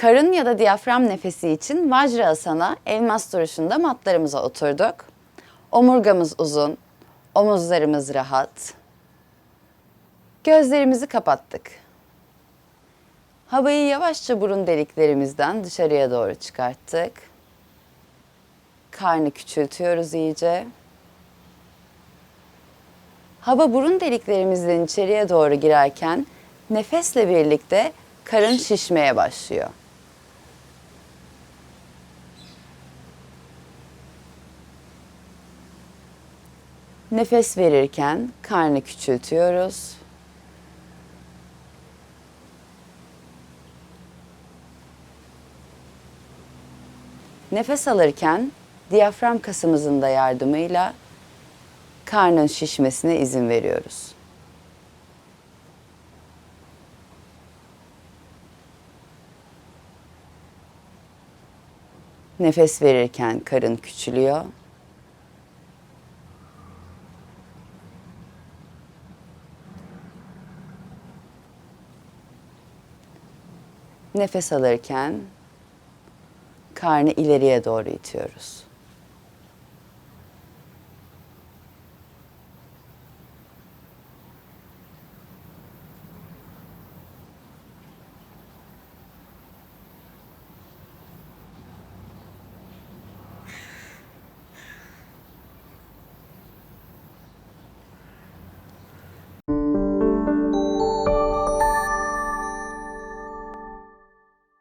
Karın ya da diyafram nefesi için Vajrasana elmas duruşunda matlarımıza oturduk. Omurgamız uzun, omuzlarımız rahat. Gözlerimizi kapattık. Havayı yavaşça burun deliklerimizden dışarıya doğru çıkarttık. Karnı küçültüyoruz iyice. Hava burun deliklerimizden içeriye doğru girerken nefesle birlikte karın şişmeye başlıyor. Nefes verirken karnı küçültüyoruz. Nefes alırken diyafram kasımızın da yardımıyla karnın şişmesine izin veriyoruz. Nefes verirken karın küçülüyor. Nefes alırken karnı ileriye doğru itiyoruz.